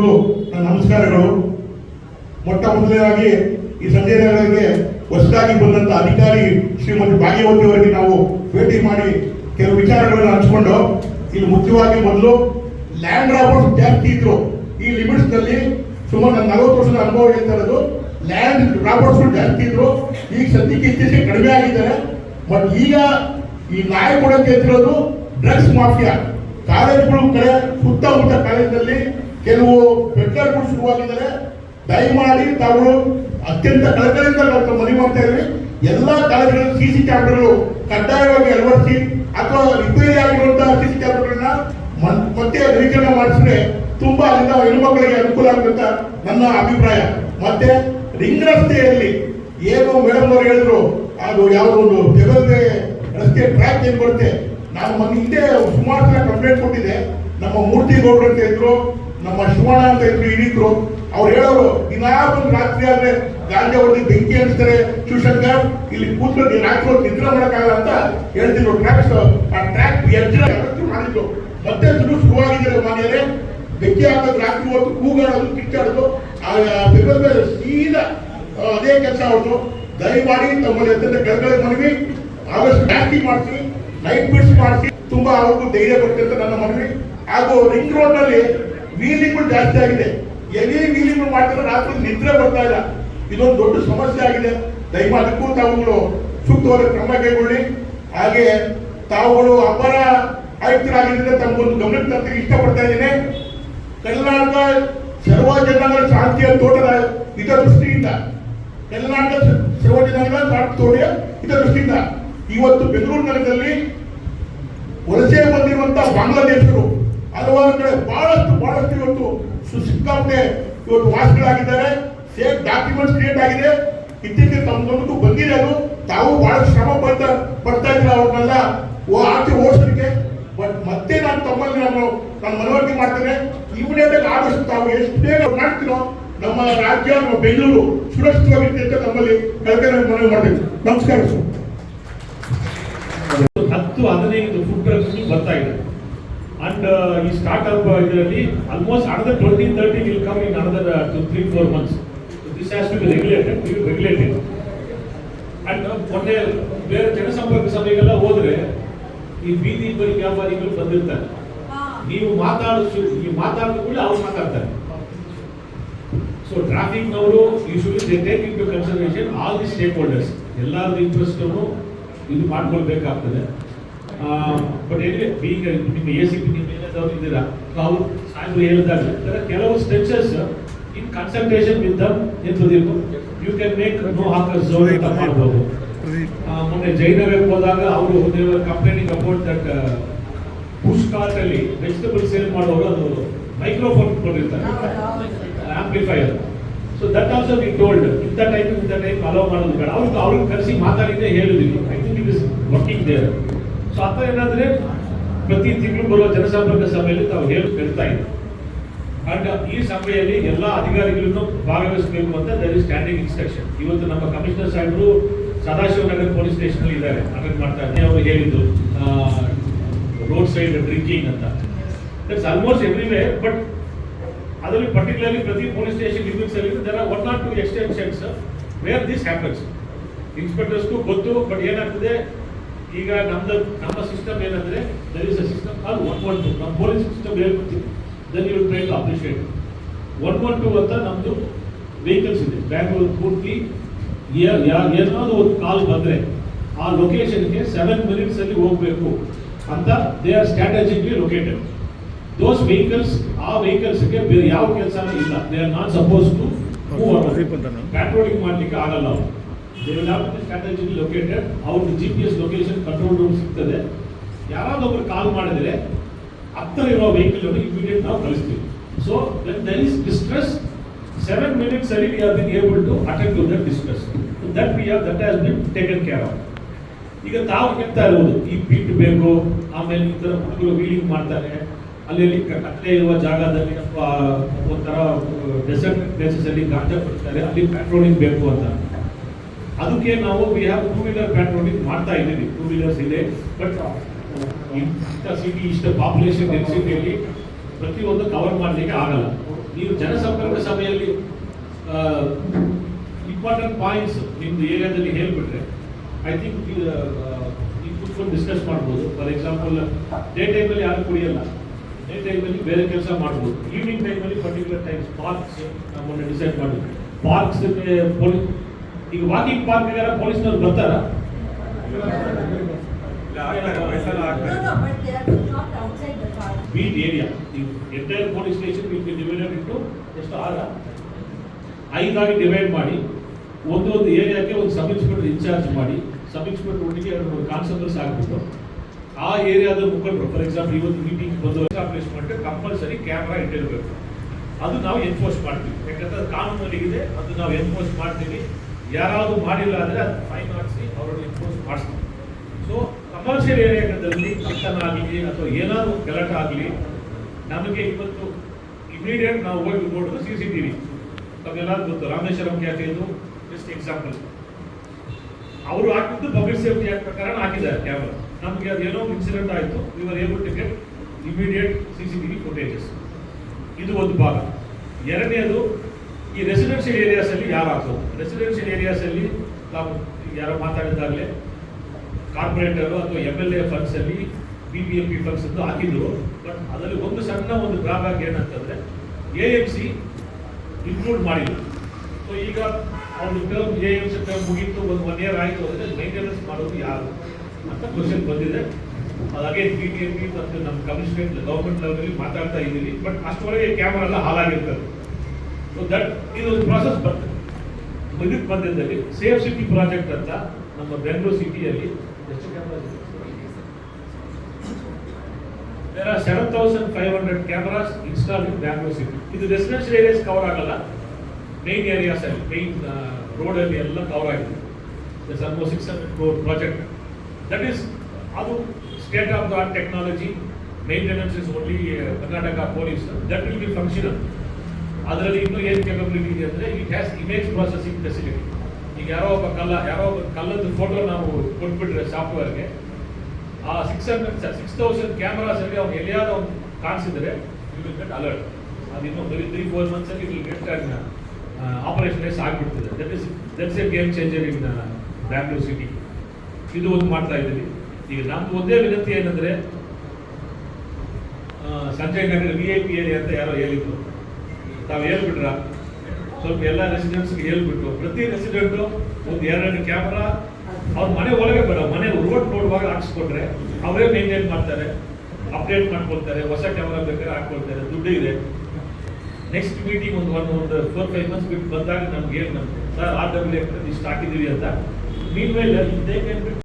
ನಮಸ್ಕಾರಗಳು. ಮೊಟ್ಟ ಮೊದಲನೇದಾಗಿ ಈ ಸಂಜೆ ನಗರಕ್ಕೆ ಹೊಸದಾಗಿ ಬಂದಂತ ಅಧಿಕಾರಿ ಶ್ರೀಮತಿ ಭಾಗ್ಯವತಿ ಅವರಿಗೆ ನಾವು ಭೇಟಿ ಮಾಡಿ ಕೆಲವು ವಿಚಾರಗಳನ್ನು ಹಂಚಿಕೊಂಡು, ಇಲ್ಲಿ ಮುಖ್ಯವಾಗಿ ಮೊದಲು ಲ್ಯಾಂಡ್ ರಾಬರ್ಸ್ ಜಾಸ್ತಿ ಇದ್ರು. ಈ ಲಿಮಿಟ್ಸ್ನಲ್ಲಿ ಸುಮಾರು ನನ್ನ ನಲವತ್ತು ವರ್ಷದ ಅನುಭವ ಹೇಳ್ತಾ ಇರೋದು ಲ್ಯಾಂಡ್ ರಾಬರ್ಸ್ ಜಾಸ್ತಿ ಇದ್ರು. ಈಗ ಸದ್ಯಕ್ಕೆ ಇತ್ತೀಚೆಗೆ ಕಡಿಮೆ ಆಗಿದ್ದಾರೆ. ಬಟ್ ಈಗ ಈ ನಾಯಿ ಕೊಡಕ್ಕೆ ಎತ್ತಿರೋದು ಡ್ರಗ್ಸ್ ಮಾಫಿಯಾ ಕಾಲೇಜ್ಗಳು ಕಡೆ ಸುತ್ತಮುತ್ತ ಕಾಲೇಜಿನಲ್ಲಿ ಕೆಲವು ಬೆಟ್ಟಗಳು ಶುರುವಾಗಿದ್ದಾರೆ ದಯಮಾಡಿ ತಾವು ಅತ್ಯಂತ ಕಳಕಳಿಯಿಂದ ಮನವಿ ಮಾಡ್ತಾ ಇದ್ರಿ ಎಲ್ಲಾ ಕಾಲೇಜುಗಳಲ್ಲಿ ಸಿ ಸಿ ಕ್ಯಾಮ್ರಾಗಳು ಕಡ್ಡಾಯವಾಗಿ ಅಳವಡಿಸಿ ಅಥವಾ ರಿಪೇರಿ ಆಗಿರುವಂತಹ ಸಿ ಸಿ ಕ್ಯಾಮ್ರಾಗಳನ್ನ ಮತ್ತೆ ನವೀಕರಣ ಮಾಡಿಸಿದ್ರೆ ತುಂಬಾ ಅದರಿಂದ ಹೆಣ್ಮಕ್ಳಿಗೆ ಅನುಕೂಲ ಆಗುತ್ತ ನನ್ನ ಅಭಿಪ್ರಾಯ. ಮತ್ತೆ ರಿಂಗ್ ರಸ್ತೆಯಲ್ಲಿ ಏನು ಮೇಡಮ್ ಅವರು ಹೇಳಿದ್ರು, ಅದು ಯಾವುದೋ ಒಂದು ತೆಗಲ್ದೆ ರಸ್ತೆ ಟ್ರ್ಯಾಕ್ ಏನ್ ಬರುತ್ತೆ, ನಾನು ಮೊನ್ನೆ ಹಿಂದೆ ಸುಮಾರು ಜನ ಕಂಪ್ಲೇಂಟ್ ಕೊಟ್ಟಿದೆ ನಮ್ಮ ಮೂರ್ತಿ ಗೌಡ್ರು ಅಂತ ಇದ್ರು ನಮ್ಮ ಶಿವಣ್ಣ ಅಂತ ಇದ್ರು ಇನ್ನಿದ್ರು ಅವ್ರು ಹೇಳೋರು ದಿನಾ ಒಂದು ರಾತ್ರಿ ಆದ್ರೆ ಗಾಂಧಿ ಅವ್ರಿಗೆ ಬೆಂಕಿ ಅನಿಸ್ತಾರೆ ಶಿವಶಂಕರ್, ಇಲ್ಲಿ ಕೂತು ರಾತ್ರಿ ಹೊತ್ತು ನಿದ್ರೆ ಮಾಡಕ್ಕಾಗಲ್ಲ ಅಂತ ಹೇಳ್ತಿದ್ರು ಟ್ರ್ಯಾಕ್ಸ್ ಆ ಟ್ರ್ಯಾಕ್ ಎಜ್ಜ ಮಾಡಿದ್ರು. ಮತ್ತೆ ಶುರು ಶುರುವಾಗಿದ್ದಾರೆ ಮನೆಯಲ್ಲಿ? ಬೆಂಕಿ ಹಾಕೋದು ರಾತ್ರಿ ಹೊತ್ತು ಕೂಗಾಡೋದು ಕಿಚ್ಚಾಡೋದು ಸೀದಾ ಅದೇ ಕೆಲಸ ಅವ್ರದ್ದು ದಯಮಾಡಿ ತಮ್ಮಲ್ಲಿ ಅತ್ಯಂತ ಕೆಳಗಡೆ ಮನವಿ. ಆಗಸ್ಟ್ ಜಾಸ್ತಿ ಮಾಡ್ತೀವಿ. ಲೈಟ್ ಬಿಡ್ಸ್ ಮಾಡಿಸಿ. ತುಂಬಾ ಅವ್ರಿಗೂ ಧೈರ್ಯ ಬರುತ್ತೆ ಅಂತ ನನ್ನ ಮನವಿ. ಹಾಗೂ ರಿಂಗ್ ರೋಡ್ನಲ್ಲಿ ವೀಲಿಂಗ್ಗಳು ಜಾಸ್ತಿ ಆಗಿದೆ. ಎಲ್ಲಿ ವೀಲಿಂಗ್ ಮಾಡ್ತಾರೆ ರಾತ್ರಿ ನಿದ್ರೆ ಬರ್ತಾ ಇಲ್ಲ. ಇದೊಂದು ದೊಡ್ಡ ಸಮಸ್ಯೆ ಆಗಿದೆ. ದಯಮಾಡಿ ಅದಕ್ಕೂ ತಾವುಗಳು ಸೂಕ್ತವಾದ ಕ್ರಮ ಕೈಗೊಳ್ಳಿ. ಹಾಗೆ ತಾವುಗಳು ಅಪರ ಆಯುಕ್ತರಾಗಿದ್ದರಿಂದ ತಮಗೊಂದು ಗಮನಕ್ಕೆ ತರಲಿಕ್ಕೆ ಇಷ್ಟಪಡ್ತಾ ಇದ್ದೇನೆ. ಕರ್ನಾಟಕ ಸರ್ವ ಜನಗಳ ಶಾಂತಿಯ ತೋಟದ ಹಿತದೃಷ್ಟಿಯಿಂದ, ಕರ್ನಾಟಕ ಸರ್ವ ಜನಗಳ ಶಾಂತಿ ತೋಟದ ಹಿತದೃಷ್ಟಿಯಿಂದ ಇವತ್ತು ಬೆಂಗಳೂರು ನಗರದಲ್ಲಿ ವಲಸೆ ಬಂದಿರುವಂತಹ ಬಾಂಗ್ಲಾದೇಶರು ಹಲವಾರು ಕಡೆ ಬಹಳಷ್ಟು ಬಹಳಷ್ಟು ಇವತ್ತು ಸುಸಿಕ್ಕಾಪಟ್ಟೆ ಇವತ್ತು ವಾಸಿಗಳಾಗಿದ್ದಾರೆ. ಸೇಫ್ ಡಾಕ್ಯುಮೆಂಟ್ಸ್ ಕ್ರಿಯೇಟ್ ಆಗಿದೆ. ಇತ್ತೀಚೆಗೆ ತಮ್ಮ ಗಮನಕ್ಕೂ ಬಂದಿದೆ ಅದು. ತಾವು ಬಹಳ ಶ್ರಮ ಪಡ್ತಾ ಪಡ್ತಾ ಇದ್ರು ಅವ್ರನ್ನೆಲ್ಲ? ಆಚೆ ಓಡಿಸಲಿಕ್ಕೆ? ಬಟ್ ಮತ್ತೆ ನಾನು ತಮ್ಮಲ್ಲಿ ನಾನು ನಾನು ಮನವರಿಕೆ ಮಾಡ್ತೇನೆ. ಇಮಿಡಿಯೇಟ್ ಆಗಿ ಆದಷ್ಟು ತಾವು ಎಷ್ಟು ಬೇಗ ಮಾಡ್ತೀರೋ ನಮ್ಮ ರಾಜ್ಯ, ನಮ್ಮ ಬೆಂಗಳೂರು ಸುರಕ್ಷಿತವಾಗಿರುತ್ತೆ ನಮ್ಮಲ್ಲಿ ಕಲ್ಪನೆ ಮನವಿ ಮಾಡ್ತೀನಿ. ನಮಸ್ಕಾರ ಸರ್ ಹತ್ತು ಹದಿನೈದು ಫುಡ್ ಟ್ರಕ್ಸ್ ಬರ್ತಾ ಇದೆ ಅಂಡ್ ಈ ಸ್ಟಾರ್ಟ್ಅಪ್ ಇದರಲ್ಲಿ almost another twenty thirty will come in another two three four months this has to be regulated regulated and ಮೊನ್ನೆ ಬೇರೆ ಜನಸಂಪರ್ಕ ಸಭೆಗೆಲ್ಲ ಹೋದ್ರೆ ಈ ಬೀದಿ ಬರಿ ವ್ಯಾಪಾರಿಗಳು ಬಂದಿರ್ತಾರೆ. ನೀವು ಮಾತಾಡಿಸು ಈ ಮಾತಾಡಿದ ಕೂಡ ಅವ್ರು ಮಾತಾಡ್ತಾರೆ. So ಟ್ರಾಫಿಕ್ನವರು they take into consideration all the stakeholders ಎಲ್ಲರದ್ದು ಇಂಟ್ರೆಸ್ಟನ್ನು ಇದು ಮಾಡ್ಕೊಳ್ಬೇಕಾಗ್ತದೆ. ಬಟ್ ಎಲ್ಲಿ ಈಗ ನಿಮ್ಮ ಎ ಸಿ ಪಿ ನಿಮ್ಮ ಏನಾದವ್ರು ಇದ್ದೀರಾ ಅವ್ರು ಸಾಹೇಬರು ಹೇಳಿದಾಗ ಕೆಲವು stretchers in consultation with them ಎಂತದಿರ್ಬೇಕು you can make no hawker zone ಅಂತ ಮಾಡ್ಬೋದು? ಮೊನ್ನೆ ಜೈನಗರಕ್ಕೆ ಹೋದಾಗ ಅವರು complaining about that push cart ಅಲ್ಲಿ ವೆಜಿಟೇಬಲ್ ಸೇಲ್ ಮಾಡೋರು ಅದು ಮೈಕ್ರೋಫೋನ್ ಕೊಟ್ಟಿರ್ತಾರೆ. Amplifier so that also we told ಇಂಥ ಟೈಮ್ ಇಂಥ ಟೈಮ್ ಅಲೋ ಮಾಡೋದು ಬೇಡ. ಅವ್ರಿಗೆ ಅವ್ರಿಗೆ ಕರೆಸಿ ಮಾತಾಡಿದ್ದೆ ಹೇಳಿದ್ವಿ I think it is working there so ಅಥವಾ ಏನಾದ್ರೆ ಪ್ರತಿ ತಿಂಗಳು ಬರುವ ಜನಸಂಪರ್ಕ ಸಭೆಯಲ್ಲಿ ತಾವು ಹೇಳಿ ಹೇಳ್ತಾ ಇದ್ದೀವಿ ಈ ಸಭೆಯಲ್ಲಿ ಎಲ್ಲ ಅಧಿಕಾರಿಗಳನ್ನು ಭಾಗವಹಿಸಬೇಕು ಅಂತ ದರ್ ಇಸ್ ಸ್ಟ್ಯಾಂಡಿಂಗ್ ಇನ್ಸ್ಟ್ರಕ್ಷನ್ ಇವತ್ತು ನಮ್ಮ ಕಮಿಷನರ್ ಸಾಹೇಬರು ಸದಾಶಿವನಗರ ಪೊಲೀಸ್ ಸ್ಟೇಷನ್ ಅಲ್ಲಿ ಇದ್ದಾರೆ. ಅಟೆಂಡ್ ಮಾಡ್ತಾ ಇದ್ದಾರೆ. ಅವರು ಹೇಳಿದ್ದು ರೋಡ್ ಸೈಡ್ ಡ್ರಿಂಕಿಂಗ್ ಅಂತ. That's almost every way but ಅದರಲ್ಲಿ ಪರ್ಟಿಕ್ಯುಲರ್ಲಿ ಪ್ರತಿ ಪೊಲೀಸ್ ಸ್ಟೇಷನ್ ಲಿಮಿಟ್ಸ್ ಅಲ್ಲಿ there are one not two extensions where this happens ಇನ್ಸ್ಪೆಕ್ಟರ್ಸ್ಗೂ ಗೊತ್ತು ಬಟ್ ಏನಾಗ್ತದೆ ಈಗ ನಮ್ದು ನಮ್ಮ ಸಿಸ್ಟಮ್ ಏನಂದ್ರೆ ದರ್ ಇಸ್ ಅ ಸಿಸ್ಟಮ್ ಅದು ಒನ್ ಒನ್ ಟು ನಮ್ಮ police system ಹೇಳ್ಬಿಡ್ತೀವಿ then you try to appreciate one one two ಅಂತ ನಮ್ದು ವೆಹಿಕಲ್ಸ್ ಇದೆ. ಬ್ಯಾಂಗ್ಳೂರು ಪೂರ್ತಿ ಏನಾದರೂ ಒಂದು ಕಾಲ್ ಬಂದರೆ ಆ ಲೊಕೇಶನ್ಗೆ ಸೆವೆನ್ ಮಿನಿಟ್ಸ್ ಅಲ್ಲಿ ಹೋಗ್ಬೇಕು ಅಂತ they are strategically located those vehicles ಆ ವೆಹಿಕಲ್ಸ್ಗೆ ಬೇರೆ ಯಾವ ಕೆಲಸನೂ ಇಲ್ಲ. They are not suppose to patrolling ಮಾಡಲಿಕ್ಕೆ ಆಗಲ್ಲ ಅವರು. They will have to strategic located ಅವ್ರದ್ದು G P S location control room ಸಿಗ್ತದೆ. ಯಾರಾದೊಬ್ರು ಕಾಲ್ ಮಾಡಿದರೆ ಹತ್ತಿರ ಇರೋ ವೆಹಿಕಲ್ ಅನ್ನು ಇಮಿಡಿಯೇಟ್ ನಾವು ಕಳಿಸ್ತೀವಿ. So when there is distress seven minutes ಅಲ್ಲಿ we are been able to attend to that distress that we are that has been taken care of ಈಗ ತಾವು ಹೇಳ್ತಾ ಇರುವುದು ಈ ಬಿಟ್ ಬೇಕು, ಆಮೇಲೆ ಈ ಥರ ಹುಡುಗರು ವೀಲಿಂಗ್ ಮಾಡ್ತಾರೆ. ಅಲ್ಲಿ ಅಲ್ಲಿ ಕ- ಇರುವ ಜಾಗದಲ್ಲಿ ಅಥವಾ ಒಂಥರ ಡೆಸರ್ಟ್ ಪ್ಲೇಸಸ್ ಅಲ್ಲಿ ಗಾಂಜಾ ಕೊಡ್ತಾರೆ. ಅಲ್ಲಿ ಪ್ಯಾಟ್ರೋಲಿಂಗ್ ಬೇಕು ಅಂತ. ಅದಕ್ಕೆ ನಾವು we have two wheeler patrolling ಮಾಡ್ತಾ ಇದ್ದೀವಿ. ಟೂ ವೀಲರ್ಸ್ ಇದೆ. ಬಟ್ ಇಂಥ ಸಿಟಿ ಇಷ್ಟು ಪಾಪ್ಯುಲೇಷನ್ ಡೆನ್ಸಿಟಿಯಲ್ಲಿ ಪ್ರತಿಯೊಂದು ಕವರ್ ಮಾಡಲಿಕ್ಕೆ ಆಗಲ್ಲ. ನೀವು ಜನಸಂಪರ್ಕ ಸಭೆಯಲ್ಲಿ ಇಂಪಾರ್ಟೆಂಟ್ ಪಾಯಿಂಟ್ಸ್ ನಿಮ್ಮದು ಏರಿಯಾದಲ್ಲಿ ಹೇಳಿಬಿಟ್ರೆ ಐ ಥಿಂಕ್ ಕುತ್ಕೊಂಡು ಡಿಸ್ಕಸ್ ಮಾಡ್ಬೋದು. ಫಾರ್ ಎಕ್ಸಾಂಪಲ್ ಡೇ ಟೈಮಲ್ಲಿ ಯಾರು ಕುಡಿಯಲ್ಲ? ಡೇ ಟೈಮಲ್ಲಿ ಬೇರೆ ಕೆಲಸ ಮಾಡ್ಬೋದು. ಈವ್ನಿಂಗ್ ಟೈಮಲ್ಲಿ ಪರ್ಟಿಕ್ಯುಲರ್ ಟೈಮ್ಸ್ ಪಾರ್ಕ್ಸ್ ನಮ್ಮನ್ನು ಡಿಸೈಡ್ ಮಾಡಿದ್ವಿ. ಪಾರ್ಕ್ಸ್ ಈಗ ವಾಕಿಂಗ್ ಪಾರ್ಕ್ ಪೊಲೀಸ್ನವ್ರು ಬರ್ತಾರ. ಬೀಟ್ ಏರಿಯಾ ನೀವು entire police station be divided into ಎಷ್ಟು ಆಗ ಐದಾಗಿ ಡಿವೈಡ್ ಮಾಡಿ ಒಂದೊಂದು ಒಂದು ಏರಿಯಾಕ್ಕೆ ಒಂದು ಸಬ್ ಇನ್ಸ್ಪೆಕ್ಟರ್ ಇನ್ಚಾರ್ಜ್ ಮಾಡಿ ಸಬ್ ಇನ್ಸ್ಪೆಕ್ಟರ್ ಒಟ್ಟಿಗೆ ಎರಡು ಮೂರು ಕಾನ್ಸ್ಟೇಬಲ್ಸ್ ಆಗ್ಬಿಟ್ಟು ಆ ಏರಿಯಾದ ಮುಖಂಡರು ಫಾರ್ ಎಕ್ಸಾಂಪಲ್ ಇವತ್ತು ಮೀಟಿಂಗ್ ಬಂದು ಎಸ್ಟಾಬ್ಲಿಷ್ ಮಾಡಿದ್ರೆ ಕಂಪಲ್ಸರಿ ಕ್ಯಾಮ್ರಾ ಇಟ್ಟಿರಬೇಕು. ಅದು ನಾವು ಎನ್ಫೋರ್ಸ್ ಮಾಡ್ತೀವಿ. ಯಾಕಂದ್ರೆ ಕಾನೂನಲ್ಲಿ ಇದೆ ಅದು ನಾವು ಎನ್ಫೋರ್ಸ್ ಮಾಡ್ತೀವಿ. ಯಾರಾದ್ರು ಮಾಡಿಲ್ಲ ಅಂದ್ರೆ ಅದು ಫೈನ್ ಹಾಕ್ಸಿ ಅವರನ್ನು ಇಂಪೋಸ್ ಮಾಡಿಸ್ತೀವಿ ಸೊ ಕಮರ್ಷಿಯಲ್ ಏರಿಯಾದಲ್ಲಿ ಕಳ್ತನ ಆಗಲಿ ಅಥವಾ ಏನಾದ್ರು ಗಲಾಟೆ ಆಗಲಿ ನಮಗೆ ಇವತ್ತು ಇಮಿಡಿಯೇಟ್ ನಾವು ಹೋಗಿ ನೋಡೋದು ಸಿ ಸಿ ಟಿ ವಿ ಗೊತ್ತು, ರಾಮೇಶ್ವರಂ ಕ್ಯಾಫೆದು ಜಸ್ಟ್ ಎಕ್ಸಾಂಪಲ್ ಅವರು ಹಾಕಿದ್ದು ಪಬ್ಲಿಕ್ ಸೇಫ್ಟಿ ಆಕ್ಟ್ ಪ್ರಕಾರ ಹಾಕಿದ್ದಾರೆ ಕ್ಯಾಮ್ರಾ ನಮಗೆ ಅದೇನೋ ಇನ್ಸಿಡೆಂಟ್ ಆಯಿತು ಇವರ್ able to get immediate C C T V footages ಇದು ಒಂದು ಭಾಗ. ಎರಡನೇದು ಈ ರೆಸಿಡೆನ್ಷಿಯಲ್ ಏರಿಯಾಸ್ ಅಲ್ಲಿ ಯಾರು ಹಾಕೋದು ರೆಸಿಡೆನ್ಷಿಯಲ್ ಏರಿಯಾಸ್ ಅಲ್ಲಿ ತಾವು ಯಾರೋ ಮಾತಾಡಿದ್ದಾಗಲೇ ಕಾರ್ಪೊರೇಟರ್ ಅಥವಾ M L A ಫಂಡ್ಸಲ್ಲಿ B B M P funds ಅಂತ ಹಾಕಿದ್ರು. ಬಟ್ ಅದರಲ್ಲಿ ಒಂದು ಸಣ್ಣ ಒಂದು ಡ್ರಾಬ್ಯಾಕ್ ಏನಂತಂದ್ರೆ ಎ ಎಂ ಸಿ ಇನ್ಕ್ಲೂಡ್ ಮಾಡಿದ್ರು ಸೊ ಈಗ ಅವ್ರ term A M C term ಮುಗೀತು, ಒಂದು ಒನ್ ಇಯರ್ ಆಯಿತು ಅಂದರೆ ಮೈಂಟೆನೆನ್ಸ್ ಮಾಡೋದು ಯಾರು ಅಂತ ಕ್ವಶನ್ ಬಂದಿದೆ. ಅದಾಗೆ ಬಿ ಟಿ ಎಂ ಪಿ ಮತ್ತು ನಮ್ಮ ಕಮಿಷನ್ ಗೌರ್ಮೆಂಟ್ ಲೆವೆಲಲ್ಲಿ ಮಾತಾಡ್ತಾ ಇದ್ದೀವಿ. ಬಟ್ ಅಷ್ಟರೊಳಗೆ ಕ್ಯಾಮ್ರಾ ಎಲ್ಲ ಹಾಳಾಗಿರ್ತದೆ. ದಟ್ ಇದೊಂದು ಪ್ರಾಸೆಸ್ ಬರ್ತದೆ. ಇದಕ್ಕೆ ಮಧ್ಯದಲ್ಲಿ ಸೇಫ್ ಸಿಟಿ ಪ್ರಾಜೆಕ್ಟ್ ಅಂತ ನಮ್ಮ ಬೆಂಗಳೂರು ಸಿಟಿಯಲ್ಲಿ ಎಷ್ಟು camera there are seven thousand five hundred cameras install in Bangalore city ಇದು ರೆಸಿಡೆನ್ಷಿಯಲ್ ಏರಿಯಾಸ್ ಕವರ್ ಆಗಲ್ಲ. ಮೈನ್ ಏರಿಯಾಸ್ ಅಲ್ಲಿ ಮೈನ್ ರೋಡ್ ಅಲ್ಲಿ ಎಲ್ಲ ಕವರ್ ಆಗಿದೆ. Almost six hundred crore project that is ಅದು state of the art technology maintenance is only Karnataka police that will be functional ಅದರಲ್ಲಿ ಇನ್ನೂ ಏನು ಕೇಪಬಿಲಿಟಿ ಇದೆ ಅಂದರೆ it has image processing facility ಈಗ ಯಾರೋ ಒಬ್ಬ ಕಲ್ಲ, ಯಾರೋ ಒಬ್ಬ ಕಲ್ಲದ ಫೋಟೋ ನಾವು ಕೊಟ್ಬಿಟ್ರೆ ಸಾಫ್ಟ್ವೇರ್ಗೆ ಆ ಸಿಕ್ಸ್ ಹಂಡ್ರೆಡ್ ಸಿಕ್ಸ್ ತೌಸಂಡ್ ಕ್ಯಾಮ್ರಾಸಲ್ಲಿ ಅವ್ನು ಎಲ್ಲಿಯಾದ ಒಂದು ಕಾಣಿಸಿದ್ರೆ ಯು ವಿಲ್ ಗೆಟ್ ಅಲರ್ಟ್ ಅದು ಇನ್ನೊಂದು ಬರೀ ತ್ರೀ ಫೋರ್ ಮಂತ್ಸ್ ಅಲ್ಲಿ ವಿಲ್ ಗೆಟ್ ಎಸ್ ಆಗಿಬಿಡ್ತದೆ. That is that's a game changer in Bangalore city ಇದು ಒಂದು ಮಾಡ್ತಾ ಇದ್ದೀವಿ. ಈಗ ನಮ್ದು ಒಂದೇ ವಿನಂತಿ ಏನಂದರೆ Sanjay Nagar V I P area ಅಂತ ಯಾರೋ ಹೇಳಿದ್ರು. ತಾವು ಹೇಳ್ಬಿಟ್ರ? ಸ್ವಲ್ಪ ಎಲ್ಲ ರೆಸಿಡೆಂಟ್ಸ್ಗೆ ಹೇಳ್ಬಿಟ್ಟು, ಪ್ರತಿ ರೆಸಿಡೆಂಟು ಒಂದು ಎರಡು ಕ್ಯಾಮ್ರಾ ಅವ್ರ ಮನೆ ಒಳಗೆ ಬರ ಮನೆ ರೋಡ್ ನೋಡುವಾಗ ಹಾಕ್ಸ್ಕೊಂಡ್ರೆ ಅವರೇ ಮೇಂಟೈನ್ ಮಾಡ್ತಾರೆ ಅಪ್ಡೇಟ್ ಮಾಡ್ಕೊಳ್ತಾರೆ, ಹೊಸ ಕ್ಯಾಮ್ರಾ ಬೇಕಾದ್ರೆ ಹಾಕ್ಕೊಳ್ತಾರೆ, ದುಡ್ಡು ಇದೆ. ನೆಕ್ಸ್ಟ್ ಮೀಟಿಂಗ್ ಒಂದು ಒನ್ ಒಂದು ಫೋರ್ ಫೈವ್ ಮಂತ್ಸ್ ಬಿಟ್ಟು ಬಂದಾಗ ನಮ್ಗೆ ಏನು ಸರ್ ಆರ್ ಡಬ್ಲ್ಯೂ ಎಫ್ ಇಷ್ಟು ಹಾಕಿದ್ದೀವಿ ಅಂತ. ಮೀನ್ ಮೇಲೆ